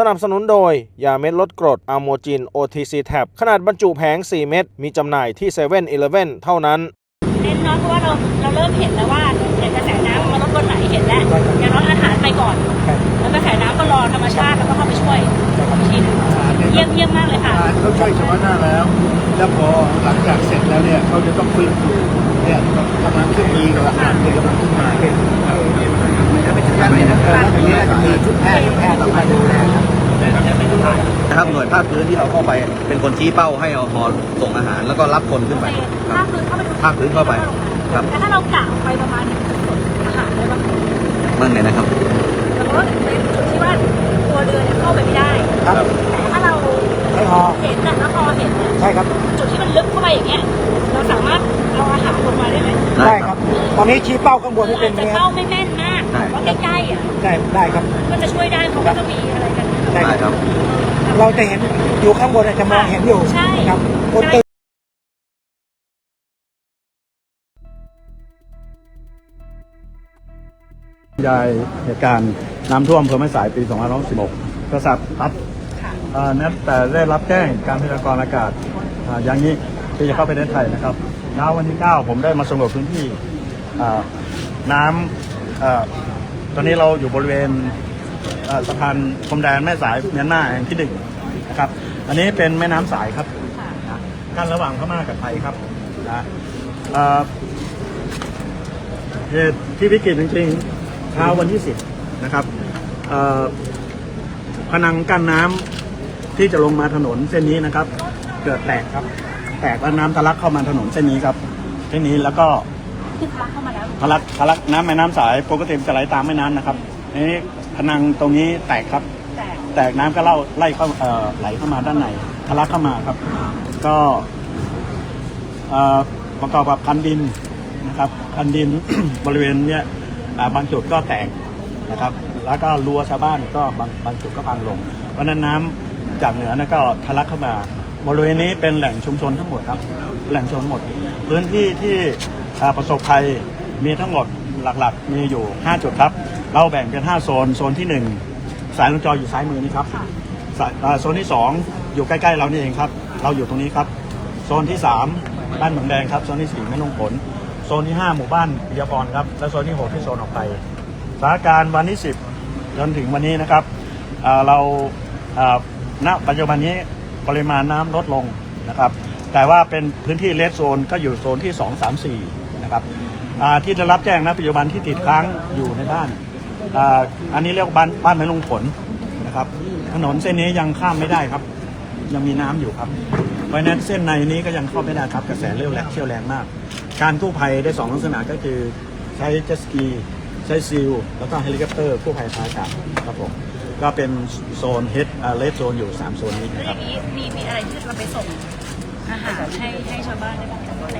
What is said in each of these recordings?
สนับสนุนโดย ยาเม็ดลดกรดอะโมจิน OTC Tab ขนาดบรรจุแผง 4 เม็ดมีจำหน่ายที่7 e เ e ่ e อเท่านั้น เน้นเนาะเพราะว่าเราเราเริ่มเห็นแล้วว่าเนี่ยกระแสน้ำมันลดวันไหนเห็นแล้วอย่างน้อยอาหารไปก่อน แล้วกระแสน้ำก็รอธรรมชาติแล้วก็เข้าไปช่วยอีกทีหนึงเยี่ยมเยี่ยมมากเลยค่ะเขาช่วยเฉพาะหน้าแล้ว แล้วพอหลังจากเสร็จแล้วเนี่ยเขาจะต้องฟื้นฟูเนี่ยกำลังขึ้นมีกำลังกำลังขึ้นมาเป็นไม่ถึงขั้นนี้นะครับนนี้จะมีชุดแพทย์แพทย์ต้องมาดูแลครับนะครับหน่วยภาคพื้นที่เราเข้าไปเป็นคนชี้เป้าให้เอาฮอส่งอาหารแล้วก็รับคนขึ้นไปภาคพื้นเข้าไปภาคพื้นเข้าไปครับแต่ถ้าเรากะไปประมาณนึ่งอาหารได้บ้างมั่งเลยนะครับแล้วก็เป็นจุดที่ว่าตัวเรือเนี่ยเข้าไปไม่ได้ครับแต่ถ้าเราใช่พอเห็นนะแล้วพอเห็นใช่ครับจุดที่มันลึกเข้าไปอย่างเงี้ยเราสามารถเอาอาหารลงมาได้ไหมได้ครับ ตอนนี้ชี้เป้าข้างบนให้เป็นจะเนี้ยเข้าไม่แม่นมากแต่ว่า ใกล้ๆอะได้ได้ครับ ก็จะช่วยได้เพราะว่าจะมีอะไรกันได้ได้คครับรับเราจะเห็นอยู่ข้างบนอาจจะมองเห็นอยู่ใช่ ครับบนตึกยายเหตุการณ์น้ำท่วมอำเภอแม่สายปี 2516กษัตริย์ครับเอ่อนั้นแต่ได้รับแจ้งการพยากรณ์อากาศอ่าอย่างนี้ที่จะเข้าไปในไทยนะครับเช้าวันที่ 9 ผมได้มาสำรวจพื้นที่อ่าน้ำเอ่อ ตอนนี้เราอยู่บริเวณเอ่อสะพานพรมแดนแม่สายเมียนมาแห่งที่หนึ่งนะครับ อันนี้เป็นแม่น้ำสายครับนะกั้นระหว่างพม่ากับไทยครับนะเอ่อเหตุที่วิกฤตจริงๆเช้าวันที่10นะครับเอ่อพนังกั้นน้ำที่จะลงมาถนนเส้นนี้นะครับ เกิดแตกครับ แตกแล้วน้ำทะลักเข้ามาถนนเส้นนี้ครับ เส้นนี้แล้วก็ คือทะลักเข้ามาแล้วทะลักทะลักน้ำแม่น้ำสายปกติมันจะไหลตามแม่น้ำนะครับนี้พนังตรงนี้แตกครับ แต่แตกน้ำก็เล่าไล่เข้าเอ่อไหลเข้ามาด้านในทะลักเข้ามาครับ ก็เอ่อประกอบกับคันดินนะครับคันดิน บริเวณเนี้ยอ่าบางจุดก็แตกนะครับ แล้วก็รั้วชาวบ้านก็บางบางจุดก็พังลง เพราะฉะนั้นน้ำจากเหนือนะก็ทะลักเข้ามา บริเวณนี้เป็นแหล่งชุมชนทั้งหมดครับ แหล่งชุมชนหมด พื้นที่ที่อ่า ประสบภัยมีทั้งหมดหลักๆ มีอยู่ 5 จุดครับ เราแบ่งเป็น 5 โซน โซนที่ 1 สายลงจออยู่ซ้ายมือนี่ครับสายอ่าโซนที่ 2 อยู่ใกล้ๆ เรานี่เองครับ เราอยู่ตรงนี้ครับ โซนที่ 3 บ้านเหมืองแดงครับ โซนที่ 4 แม่นงผล โซนที่ 5 หมู่บ้านปิยพรครับ และโซนที่ 6 ที่โซนออกไป สถานการณ์วันที่ 10 จนถึงวันนี้นะครับอ่าเราอ่าณปัจจุบันนี้ปริมาณน้ำลดลงนะครับ แต่ว่าเป็นพื้นที่เลสโซนก็อยู่โซนที่ 2 3 4 นะครับที่ได้รับแจ้งนะปัจจุบันที่ติดค้างอยู่ในบ้านอ,อันนี้เรียกว่าบ้านบ้านแม่ลงผลนะครับ ถนนเส้นนี้ยังข้ามไม่ได้ครับ ยังมีน้ำอยู่ครับเพราะนั้นเส้นในนี้ก็ยังเข้าไม่ได้ครับกระแสเร็วแรงเชี่ยวแรงมาก การกู้ภัยได้สองลักษณะก็คือใช้เจสกีใช้ซิลแล้วก็เฮลิคอปเตอร์กู้ภัยทางอากาศครับผมก็เป็นโซนเฮดเลสโซนอยู่ 3 โซนนี้นะครับย่างนี้มีมีอะไรที่เราไปส่งอาหารให้ให้ชาวบ้านได้บ้างอะไร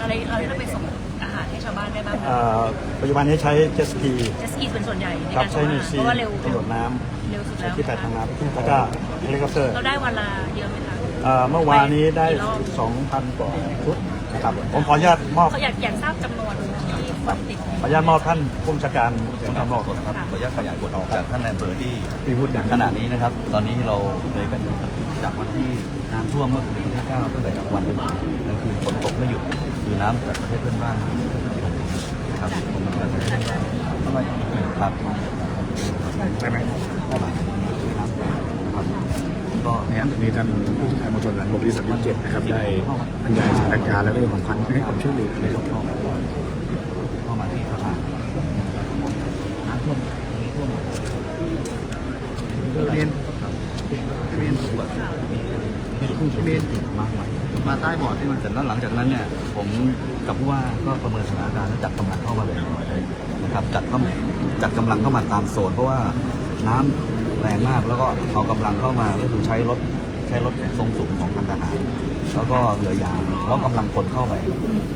อะไรเราที่เราไปส่งอาหารให้ชาวบ้านได้บ้างเอ่อปัจจุบันนี้ใช้เจ็ตสกีจะสกีเป็นส่วนใหญ่ในครักาบรใช้ส่งนิอาวหารซีเพราะว่าเร็วกระโดดน้เร็วสุดำแล้วที่แปดทางน้ำแล้วก็เฮลิคอปเตอร์เราได้วันละเยอะไหมคะ เอ่อเมื่อวานนี้ได้ กี่รอบ 2,000 กว่าชุดนะครับผมขออนุญาตมอบ เขาอยากอยากทราบจำนวนที่คนติดขออนุญาตมอบท่านผู้บัญชาการเดี๋ยวสำคนัรับกบอกขอครับ ขออนุญาตขยายผลออกจากท่านนายอำเภอที่ที่พูดอย่างขณะนี้นะครับ ตอนนี้เราเลยกัน จากวันที่น้ำท่วมเมื่อคืนวันที่9ตั้งแต่กลางวันจนถึงกลางคืนฝนตกไม่หยุดคือน้ำจากประเทศเพื่อนบ้านนะครับผมมาจากประเทศเพื่อนบ้านทำไมครับได้ไหมครับก็เนี่ยมีท่านผู้ชายมวลชนหลังบกที่สามสิบเจ็ดนะครับได้บรรยายสถานการณ์และเรื่องของความให้ความช่วยเหลือในรอบ เข้าเข้ามาที่สะพานน้ำท่วมตรงนี้ท่วมหมด เรียน เรียนสวนมีมีลูกเรียนมาใหม่มาใต้บอร์ดที่มันเสร็จ แล้วหลังจากนั้นเนี่ยผมกับผู้ว่าก็ประเมินสถานการณ์แล้วจัดกำลังเข้ามาเลยนะครับจัดก็จัดกำลังเข้ามาตามโซน เพราะว่าน้ำแรงมากแล้วก็เอากำลังเข้ามาก็คือใช้รถใช้รถทรงสูงของทางทหารแล้วก็เรือยางแล้วกำลังคนเข้าไป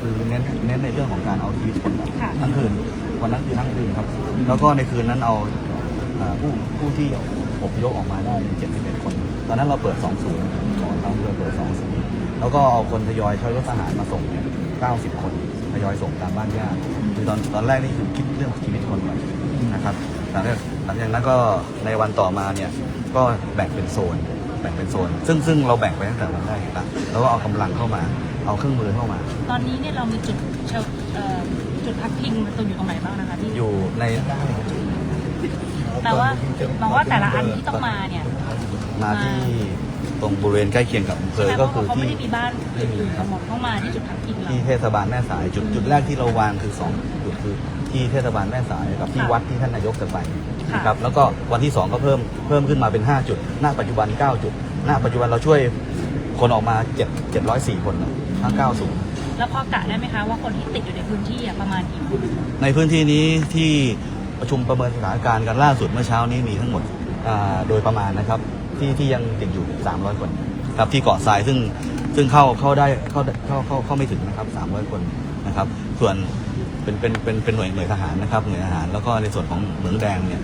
คือเน้นเน้นในเรื่องของการเอาชีวิตคนทั้งคืนวันนั้นคือทั้งคืนครับ แล้วก็ในคืนนั้นเอาผู้ผู้ที่อพยพออกมาได้ 71 คน ตอนนั้นเราเปิด 2 ศูนย์ของทางเรือเปิด 2 ศูนย์ แล้วก็เอาคนทยอยใช้รถทหารมาส่งเนี่ย90 คนทยอยส่งตามบ้านญาติคือตอนตอนแรกนี่คือคิดเรื่องชีวิตคนก่อนนะครับแต่แรกหลังจากนั้นก็ในวันต่อมาเนี่ยก็แบ่งเป็นโซนแบ่งเป็นโซน ซึ่งซึ่งเราแบ่งไปตั้งแต่วันแรกแล้วแล้วก็เอากำลังเข้ามา เอาเครื่องมือเข้ามา ตอนนี้เนี่ยเรามีจุดเชลเอ่อจุดพักพิงมันตรงอยู่ตรงไหนบ้างนะคะที่อยู่ในแปลว่าแปลว่าแต่ละอันที่ต้องมาเนี่ย มาที่ ตรงบริเวณใกล้เคียงกับอำเภอใช่เพก็ราะคือเขาไม่ที่ได้มีบ้านอื่นๆทั้งหมดเข้ามาที่จุดพักพิงเราที่เทศบาลแม่สายจุดจุดแรกที่เราวางคือสองจุดคือที่เทศบาลแม่สายกับที่ค่ะวัดที่ท่านนายกจะไปค่ะนะครับแล้วก็วันที่สองก็เพิ่มเพิ่มขึ้นมาเป็น 5 จุด หน้าปัจจุบัน 9 จุด หน้าปัจจุบันเราช่วยคนออกมา7 704 คนนะทั้ง9ศูนย์แล้วพอกะได้ไหมคะว่าคนที่ติดอยู่ในพื้นที่อะประมาณกี่คนในพื้นที่นี้ที่ประชุมประเมินสถานการณ์กันล่าสุดเมื่อเช้านี้มีทั้งหมดอ่าโดยประมาณนะครับ ที่ที่ยังติดอยู่ 300 คนครับที่เกาะทรายซึ่งซึ่งเข้าเข้าได้เข้าเข้าเข้าเข้าไม่ถึงนะครับ 300 คนนะครับ ส่วนเป็นเป็นเป็นเป็นหน่วยหน่วยทหารนะครับหน่วยทหารแล้วก็ในส่วนของเหมืองแดงเนี่ย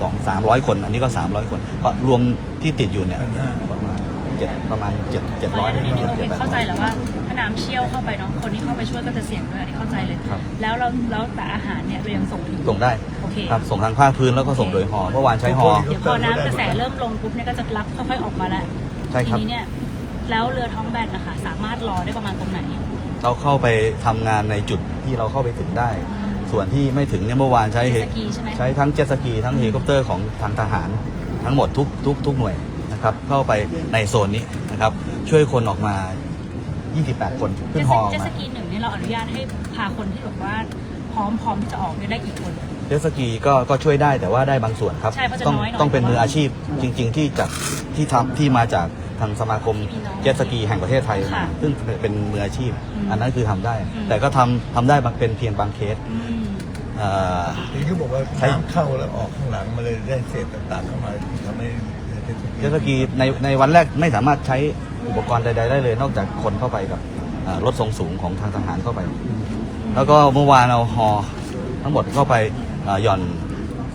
สองสามร้อยคน อันนี้ก็ 300 คนก็รวมที่ติดอยู่เนี่ยประมาณเจ็ดประมาณเจ็ดเจ็ดเพร้อราะยฉะนั้นเนี่ยเราเจ็ดแปดเข้าใจร้อยแหล้วว่าถ้าน้ำเชี่ยวเข้าไปเนาะคนที่เข้าไปช่วยก็จะเสี่ยงด้วยอันนี้เข้าใจเลยครับแล้วเราแล้วแต่อาหารเนี่ยเรายังส่งถึงส่งได้โอ เคครับส่งทางภาคพื้นแล้วก็ส่งโดยฮอเมื่อวานใช้ฮอเดี๋ยวพอน้ำกระแสเริ่มลงปุ๊บเนี่ยก็จะรับค่อยๆออกมาแล้วใช่ครับ ทีนี้เนี่ยแล้วเรือท้องแบนนะคะสามารถรอได้ประมาณตรงไหน เราเข้าไปทำงานในจุดที่เราเข้าไปถึงได้ ส่วนที่ไม่ถึงเนี่ยเมื่อวานใช้เฮเจ็ตสกีใช่ไหม ใช้ทั้งเจ็ตสกีทั้งเฮลิคอปเตอร์ของทางทหาร ทั้งหมดทุกทุกทุกหน่วยนะครับเข้าไปในโซนนี้นะครับช่วยคนออกมา 28 คนขึ้นฮอออกเจ็ตมาสกีหนึ่งเนี่ยเราอนุญาตให้พาคนที่แบบว่าพร้อมพร้อมที่จะออกเนี่ยได้กี่คน เจ็ตสกีก็ก็ช่วยได้แต่ว่าได้บางส่วนครับ ใช่เพราะจะต้องน้อยหน่อย ต้องเป็นมืออาชีพจริง ๆ ที่จากที่ทำที่มาจากทางสมาคมที่มีน้องเจ็ตสกีแห่งประเทศไทยค่ะซึ่งเป็นมืออาชีพอืมอันนั้นคือทำได้ อืม แต่ก็ทำทำได้บางเป็นเพียงบางเคสอืม เอ่อ ทีนี้เขาบอกว่าใช่น้ำเข้าแล้วออกข้างหลังมาเลยได้เศษต่างๆเข้ามาทำให้เจ็ตสกีในในวันแรกไม่สามารถใช้อุปกรณ์ใดๆได้เลย นอกจากคนเข้าไปกับเอ่อรถทรงสูงของทางทหารเข้าไป แล้วก็เมื่อวานเอาฮอทั้งหมดเข้าไป เอ่อหย่อน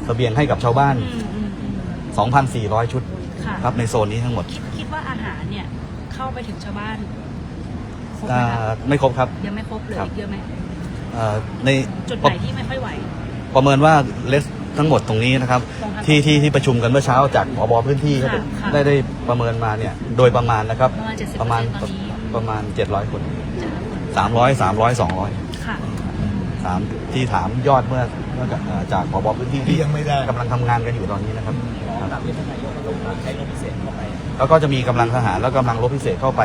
เสบียงให้กับชาวบ้าน อืมอืมอืม2,400 ชุดค่ะครับในโซนนี้ทั้งหมดคิดว่าอาหารเนี่ยเข้าไปถึงชาวบ้านครบไหมอ่าคะไม่ครบครับ ยังไม่ครบเลยครับอีกเยอะไหมเอ่อในจุดไหนที่ไม่ค่อยไหว ประเมินว่าเลสทั้งหมดตรงนี้นะครับ ตรงทางที่ที่ที่ประชุมกันเมื่อเช้าจากอบพื้นที่ค่ะก็ได้ค่ะได้ได้ประเมินมาเนี่ยโดยประมาณนะครับประมาณ70%ประมาณตอนนี้ ประมาณ 700 คนจะ300 300 200 ค่ะ สามที่ถามยอดเมื่อ เมื่อกับเอ่อจากผบพื้นที่ที่ยังไม่ได้ กำลังทำงานกันอยู่ตอนนี้นะครับแล้วก็จะมีกำลังทหารแล้วกำลังรบพิเศษเข้าไป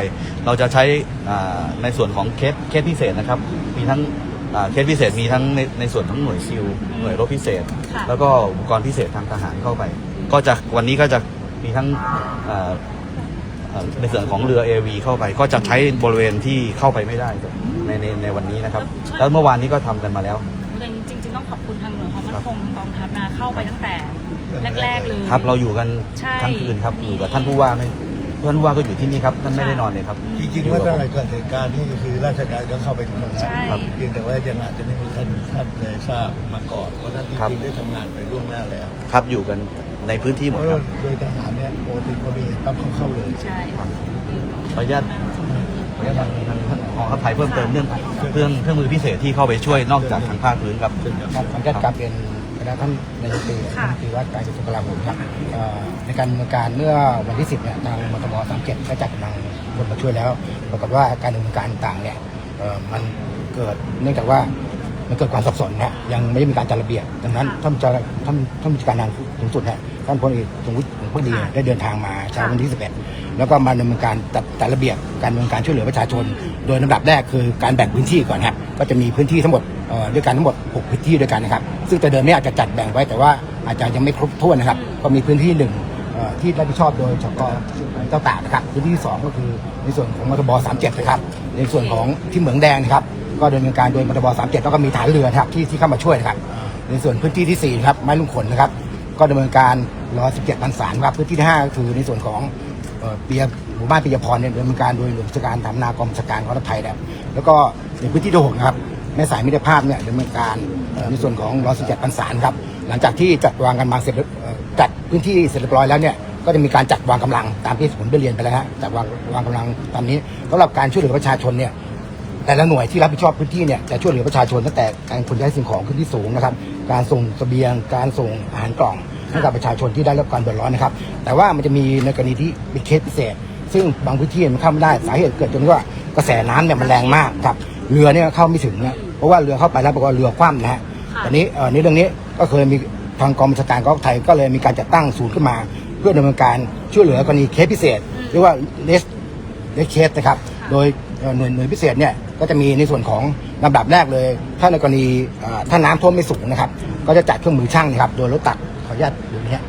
เราจะใช้อ่าในส่วนของเคสเคสพิเศษนะครับ มีทั้งอ่าเคสพิเศษมีทั้งในในส่วนของหน่วยซิลหน่วยรบพิเศษ ค่ะ แล้วก็อุปกรณ์พิเศษทางทหารเข้าไป ก็จะวันนี้ก็จะมีทั้งอ่าอ่าในส่วนของเรือ AV เข้าไป ก็จะใช้บริเวณที่เข้าไปไม่ได้ในในในวันนี้นะครับ แล้วเมื่อวานนี้ก็ทำกันมาแล้วจริงๆ ต้องขอบคุณทางหน่วยความมั่นคงกองทัพนะเข้าไปตั้งแต่แรกๆเลยครับ เราอยู่กันใช่ทั้งคืนครับอยู่กับท่านผู้ว่าไม่ท่านผู้ว่าก็อยู่ที่นี่ครับท่านไม่ได้นอนเลยครับจริงๆว่าตั้งแต่เกิดเหตุการณ์นี่คือราชการก็เข้าไปทำงานใช่ครับเพียงแต่ว่ายังอาจจะไม่มีท่านท่านได้ทราบมาก่อนเพราะท่านจครับริงๆได้ทำงานไปล่วงหน้าแล้วครับอยู่กันในพื้นที่หมเพดราะครัว่าบโดยทหารเนี่ยปกติพอมีปั๊บเขาเข้าเลยใช่ขออนุญาตขออนุญาตทาง ทางทางกองทัพไทยเพิ่มเติมเรื่องเรื่องเครื่องมือพิเศษที่เข้าไปช่วยนอกจากทางภาคพื้นครับครับขออนุญาตกลับเรียนคณะท่านนายกตีท่านคือว่าการกระทรวงกลาโหมครับเอ่อในการดำเนินการเมื่อวันที่ 10เนี่ยทางมทบ37ได้จัดกำลังคนมาช่วยแล้วปรากฏว่าการดำเนินการต่างๆเนี่ยเอ่อมันเกิดเนื่องจากว่ามันเกิดความสับสนนะยังไม่ได้มีการจัดระเบียบดังนั้นท่านจะท่านท่านผู้จัดการทางสูงสุดเนี่ย ท่านพลเอกสมวุฒิหงพดีเนี่ยได้เดินทางมาเช้าวันที่ 11 แล้วก็มาดำเนินการจัดจัดระเบียบการดำเนินการช่วยเหลือประชาชน โดยลำดับแรกคือการแบ่งพื้นที่ก่อนครับก็จะมีพื้นที่ทั้งหมดเอ่อด้วยกันทั้งหมด 6 พื้นที่ด้วยกันนะครับ ซึ่งแต่เดิมเนี่ยอาจจะจัดแบ่งไว้แต่ว่าอาจจะยังไม่ครบถ้วนนะครับ ก็มีพื้นที่หนึ่งเอ่อที่รับผิดชอบโดยชกเจ้าตากนะครับพื้นที่ที่สองก็คือในส่วนของมทบ37นะครับในส่วนของที่เหมืองแดงนะครับก็ดำเนินการโดยมทบ37แล้วก็มีฐานเรือนะครับที่ที่เข้ามาช่วยนะครับในส่วนพื้นที่ที่สี่นะครับไม้ลุงขนนะครับ ก็ดำเนินการ117พันสารครับพื้นที่ที่ห้าก็คือในส่วนของเปียหมู่บ้านปียพรเนี่ยดำเนินการโดยหน่วยราชการทำนากองบัญชาการกองทัพไทยนะครับแล้วก็ในพื้นที่ที่หกนะครับแม่สายมิตรภาพเนี่ยดำเนินการในส่วนของร้อยสิบเจ็ดพันสารครับหลังจากที่จัดวางกันมาเสร็จจัดพื้นที่เสร็จเรียบร้อยแล้วเนี่ยก็จะมีการจัดวางกำลังตามที่ผมได้เรียนไปแล้วฮะจัดวางวางกำลังตามนี้สำหรับการช่วยเหลือประชาชนเนี่ยแต่ละหน่วยที่รับผิดชอบพื้นที่เนี่ยจะช่วยเหลือประชาชนตั้งแต่การขนย้ายสิ่งของขึ้นที่สูงนะครับ การส่งเสบียง การส่งอาหารกล่องให้กับประชาชนที่ได้รับความเดือดร้อนนะครับ แต่ว่ามันจะมีในกรณีที่เป็นเคสพิเศษ ซึ่งบางพื้นที่มันเข้าไม่ได้สาเหตุเกิดจากว่ากระแสน้ำเนี่ยมันแรงมากครับเรือเนี่ยเข้าไม่ถึงนะเพราะว่าเรือเข้าไปแล้วบอกว่าเรือคว่ำนะฮะตอนนี้เอ่อในเรื่องนี้ก็เคยมีทางกองบัญชาการกองทัพไทยก็เลยมีการจัดตั้งศูนย์ขึ้นมา เพื่อดำเนินการช่วยเหลือกรณีเคสพิเศษ เรียกว่าเลสเลสเคสนะครับ โดยเอ่อ หน่วยหน่วยพิเศษเนี่ยก็จะมีในส่วนของลำดับแรกเลย ถ้าในกรณีถ้าน้ำท่วมไม่สูงนะครับ ก็จะจัดเครื่องมือช่างนะครับโดยรถตักขออนุญาตดูเนี้ย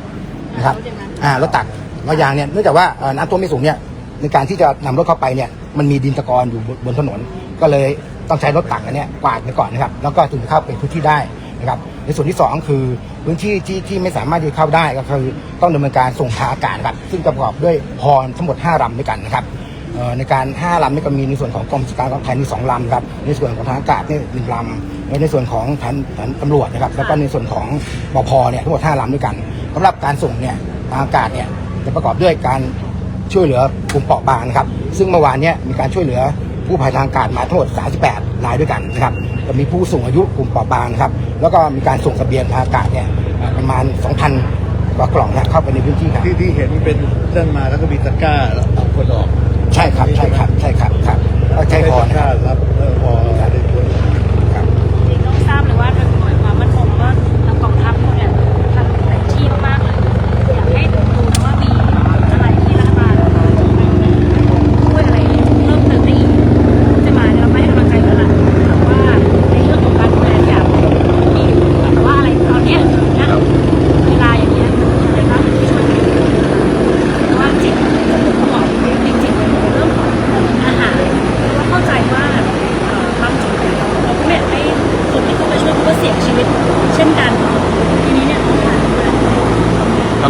นะครับอ่ารถตักรถยางเนี่ยเนื่องจากว่าน้ำท่วมไม่สูงเนี่ยในการที่จะนำรถเข้าไปเนี่ยมันมีดินตะกอนอยู่บนถนน ก็เลยต้องใช้รถตักอันนี้กวาดไปก่อนนะครับ แล้วก็ถึงจะเข้าไปพื้นที่ได้นะครับ ในส่วนที่สองคือพื้นที่ที่ที่ไม่สามารถที่เข้าได้ก็คือต้องดำเนินการส่งทางอากาศครับซึ่งประกอบด้วยฮอทั้งหมด 5ลำด้วยกันนะครับ ในการ5ลำนี่ก็มีในส่วนของกองบัญชาการกองไทยมี2ลำครับในส่วนของทางอากาศนี่หนึ่งลำแล้วในส่วนของฐานฐานตำรวจนะครับแล้วก็ในส่วนของปพเนี่ยทั้งหมด5ลำด้วยกันสำหรับการส่งเนี่ยทางอากาศเนี่ยจะประกอบด้วยการช่วยเหลือกลุ่มเปราะบางนะครับซึ่งเมื่อวานเนี่ยมีการช่วยเหลือผู้ภัยทางอากาศมาทั้งหมด 38 รายด้วยกันนะครับจะมีผู้สูงอายุกลุ่มเปราะบางนะครับแล้วก็มีการส่งเสบียงทางอากาศเนี่ยประมาณ 2,000กว่ากล่องนะเข้าไปในพื้นที่ครับที่ที่เห็นเป็นเส้นมาแล้วก็มีตะกร้าแล้วเอาคนออก ใช่ครับ ใช่ครับ ใช่ครับครับใช่พอนะครับรับเออพอ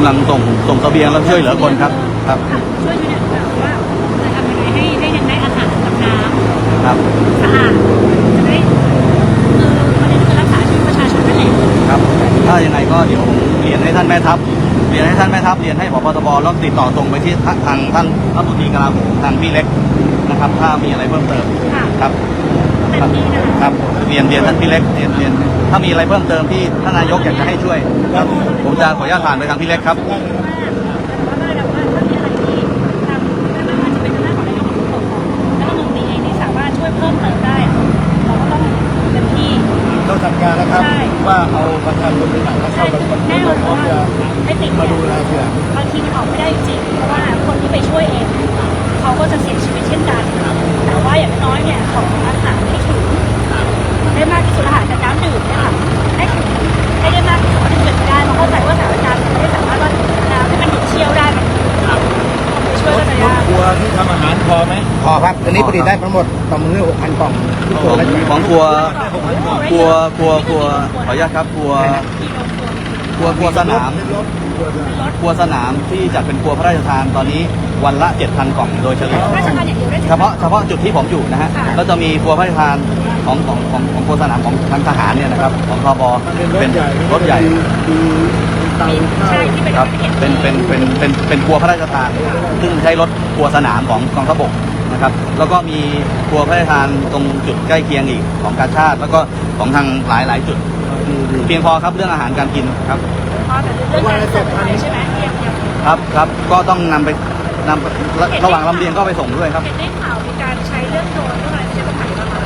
ำลังส่งส่งเสบียงแล้วช่วยเหลือคนครับครับค่ะช่วยอยู่เนี่ยแบบว่าจะทำยังไงให้ได้ยังได้อาหารกับน้ครับำสะอาดจะได้คือประเด็นคือรักษาชีวิตประชาชนนั่นแหละครับ ถ้ายังไงก็เดี๋ยวผมเรียนให้ท่านแม่ทัพเรียนให้ท่านแม่ทัพเรียนให้ผบตบแล้วติดต่อตรงไปที่ทางท่านรัฐมนตรีกลาโหมทางพี่เล็กนะครับ ถ้ามีอะไรเพิ่มเติมค่ะครับเต็มที่นะคะครับ เรียนเรียนท่านพี่เล็กเรียนเรียนถ้ามีอะไรเพิ่มเติมที่ท่านนายกอยากจะให้ช่วยครับผมจะขออนุญาตผ่านไปทางพี่เล็กครับ ตอนนี้ผลิตได้ทั้งหมดประมาณ6,000กล่องทุกขตัวองแล้วของครัวครัวครัวครัวขออนุญาตครับครัวครัวครัวสนามรถครัวสนามครัวสนามที่จัดเป็นครัวพระราชทานตอนนี้วันละ 7,000 กล่องโดยเฉลี่ยราชการอย่างเดียวได้เฉพาะเฉพาะจุดที่ผมอยู่นะฮะค่ะก็จะมีครัวพระราชทานของของของของครัวสนามของทางทหารเนี่ยนะครับของทบเป็นรถใหญ่รถใหญ่มีมีเตาข้าวใช่ที่เป็นครับเห็นเป็นเป็นเป็นเป็นเป็นครัวพระราชทานซึ่งใช้รถครัวสนามของกองทัพบก นะครับ แล้วก็มีครัวพระราชทานตรงจุดใกล้เคียงอีกของกาชาติแล้วก็ของทางหลายหลายจุด เพียงพอครับเรื่องอาหารการกินครับพอแต่เรื่องการส่งไปใช่ไหมยังยังครับครับก็ต้องนำไปนำระระหว่างลำเลียงก็ไปส่งด้วยครับ เห็นได้ข่าวมีการใช้เรื่องโดรนเรื่องอะไรใช้ปัญหาบ้างคะ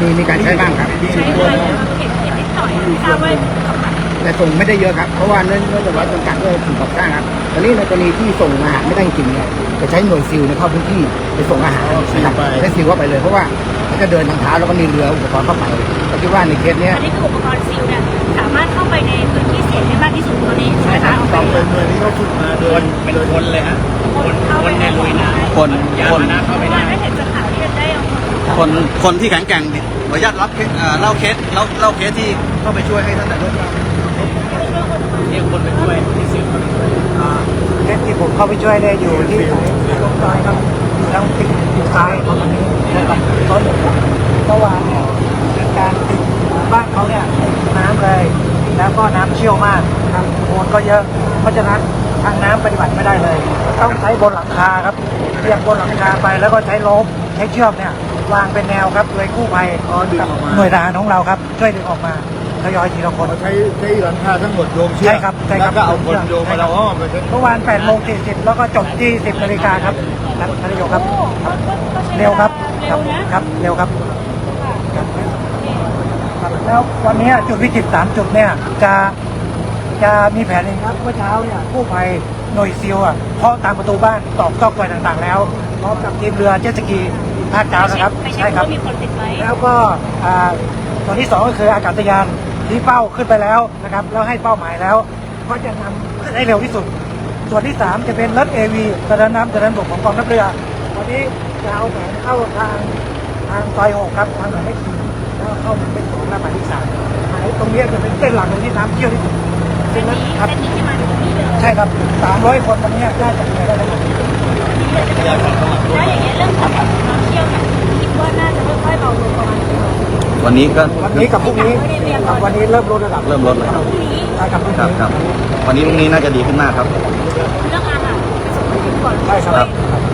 มีมีการใช้บ้างครับ ใช้อะไรบ้างเห็นเห็นนิดหน่อยไม่ทราบว่าสำคัญ แต่ส่งไม่ได้เยอะครับ เพราะว่าเนื่องเนื่องจากว่าจำกัดด้วยสิ่งก่อสร้างครับตอนนี้ในกรณีที่ส่งอาหารไม่ได้จริงๆเนี่ยจะใช้หน่วยซิลในเข้าพื้นที่ไปส่งอาหารนะครับใช้ซิลเข้าไปเลยเพราะว่าเขาจะเดินทางเท้าแล้วก็มีเรืออุปกรณ์เข้าไปก็คิดว่าในเคสเนี้ยอันนี้คืออุปกรณ์ซิลเนี่ยสามารถเข้าไปในพื้นที่เสี่ยงได้มากที่สุดตอนนี้ใช่ไหมคะต้องเป็นหน่วยที่เขาฝึกมาโดยเป็นคนเลยฮะคนเข้าไปในลุยน้ำคนคนเมื่อวานก็เห็นจากข่าวที่ได้เอาคนคนที่แข็งแกร่งดิขออนุญาตรับเคสเอ่อเล่าเคสเล่าเล่าเคสที่เข้าไปช่วยให้ท่านนายกทราบ เรียกคนไปช่วยที่สิบเคสที่ผมเข้าไปช่วยได้อยู่ที่ลงซ้ายครับอยู่ทางติดอยู่ซ้ายประมาณนี้นะครับตอนเมื่อวานเนี่ยเป็นการติดบ้านเขาเนี่ยติดน้ำเลย แล้วก็น้ำเชี่ยวมากน้ำโคลนก็เยอะ เพราะฉะนั้นทางน้ำปฏิบัติไม่ได้เลย ต้องใช้บนหลังคาครับเรียงบนหลังคาไปแล้วก็ใช้โลบใช้เชือกเนี่ยวางเป็นแนวครับโดยกู้ภัยกับหน่วยทหารของเราครับช่วยดึงออกมา ทยอยทีละคน เราใช้ใช้หลังคาทั้งหมดโยงเชือกใช่ครับใช่ครับแล้วก็เอาคนโยงมาเราอ้อมไปทั้งเมื่อวาน8โมง40 แล้วก็จบที่10นาฬิกาครับท่านท่านนายกครับโอ้ก็ก็ใช้เร็วครับเร็วนะ ครับเร็วครับค่ะครับครับแล้ววันนี้จุดวิกฤตสามจุดเนี่ยจะจะมีแผนเองครับเมื่อเช้าเนี่ยกู้ภัยหน่วยซิลอะเคาะตามประตูบ้านตอกซอกซอยต่างๆ แล้วพร้อมกับทีมเรือเจ็ตสกีภาคเช้านะครับไปเช็คครัว่ามีคนติดไหมแล้วก็อ่า ส่วนที่สองก็คืออากาศยานที่เป้าขึ้นไปแล้วนะครับแล้วให้เป้าหมายแล้ว ก็จะนำขึ้นให้เร็วที่สุด ส่วนที่สามจะเป็นรถเอวีตะเดินน้ำตะเดินบกของกองทัพเรือวันนี้จะเอาแผนเข้าทางทางซอยหกครับทางหมายเลขสี่แล้วเข้าหมายเลขสองและหมายเลขสามหมายตรงนี้จะเป็นเส้นหลักเลยที่น้ำเที่ยวที่สุดเส้นนี้ครับเส้นนี้ที่มาถึงนี่เลยใช่ครับสามร้อยคนวันนี้น่าจะไปได้แล้วครับแล้วอย่ วันนี้ก็วันนี้กับพรุ่งนี้ครับวันนี้เริ่มลดระดับเริ่มลดแล้วครับพรุ่งนี้ใช่ครับพรุ่งครับนี้ครับ วันนี้พรุ่งนี้น่าจะดีขึ้นมากครับ เรื่องอาหารไปส่งไปถึงก่อนใช่ครับ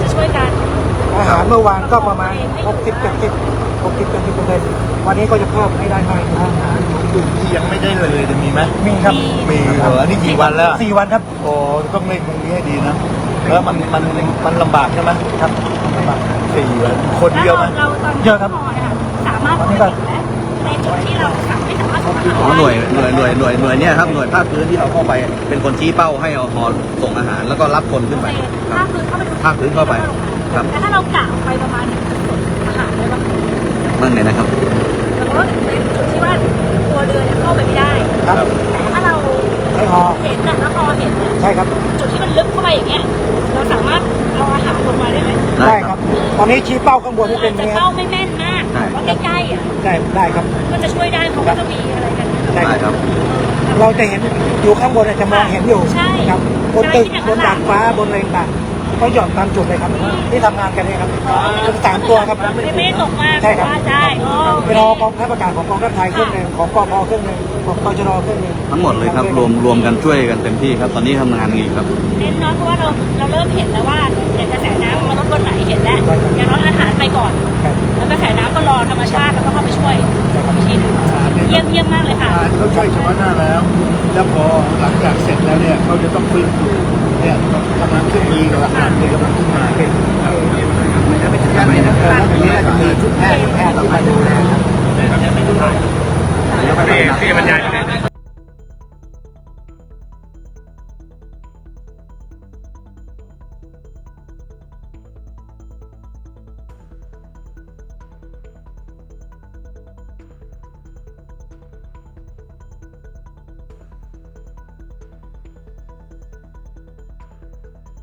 จะช่วยกันอาหารเมื่อวานก็ประมาณ60 70 60 70เปอร์เซ็นต์วันนี้ก็จะเพิ่มให้ได้มากขึ้นอาหารจุดที่ยังไม่ได้เลยจะมีไหมมีครับมีเหรออันนี้กี่วันแล้วสี่วันครับ โอ้ต้องเล่นตรงนี้ให้ดีนะแล้วมันมันมันลำบากใช่ไหมครับสี่วันคนเดียวไหมเราตอนเยอะครับพเนี่ยสามารถเห็นไหมใน จุดที่เราสามไม่สามารถส่งอาหารอ๋อหน่วยหน่วยหน่วยหน่วยหน่วยเนี่ยครับหน่วยภาคพื้นที่เราเข้าไปเป็นคนชี้เป้าให้เอาฮอส่งอาหารแล้วก็รับคนขึ้นไปคภารับคพื้นเข้าไปดูภาคพื้นเข้าไปครับแต่ถ้าเรากะออกไปประมาณหนึ่งจุดอาหารได้ปะนั่นไงนะครับแล้วก็เป็นจุดที่ว่าตัวเรือเนี่ยเข้าไปไม่ได้ครับแต่ถ้าเราใช้ฮอเห็นน่ะแล้วพอเห็นน่ะใช่ครับจุดที่มันลึกเข้าไปอย่างเงี้ยเราสามารถเอาอาหารลงมาได้ไหมได้ได้คครัรับบตอนนี้ชี้เป้าข้างบนนี่เป็นจะนี้คเข้ารับไม่แม่นมากใช่แต่ ว่าใกล้ๆอะได้ได้ครับ มันจะช่วยได้เพราะว่าจะมีอะไรกันได้ได้ครับเราจะเห็นอยู่ข้างบนเนี่ยจะมองเห็นอยู่ใช่ครับบนตึกบนดาดฟ้าบนอะไรต่างๆก็หย่อนตามจุดเลยครับ ที่ทำงานกันเนี่ยครับเป็นสามตัวครับไม่ไม่ได้ตกมากใช่ครับว่าได้อ๋อโอเค เป็นฮอกองทัพอากาศของกองทัพไทยเครื่องหนึ่งของกองพเครื่องหนึ่งของกจรเครื่องหนึ่งทั้งหมดเลยครับรวมรวมกันช่วยกันเต็มที่ครับ ตอนนี้ทำงานกันอยู่ครับ เน้นเนาะเพราะว่าเราเราเริ่มเห็นแล้วว่าเนี่ยกระแสน้ำ มันลดบนไหนเห็นแล้วอย่างน้อยอาหารไปก่อนครับแล้วกระแสน้ำก็รอธรรมชาติแล้วก็เข้าไปช่วยอีกทีหนึงเยี่ยมเยี่ยมมากเลยค่ะ อ่าเขาช่วยเฉพาะหน้าแล้ว แล้วพอหลังจากเสร็จแล้วเนี่ยเขาจะต้องฟื้นฟูเนี่ยกำลังขึ้นมีกำลังกำลังขึ้นมาเป็นแล้วเป็นการเนี่ยนะครับตรงนี้จะมีชุดแพทย์ชุดแพทย์ที่มาดูแลครับ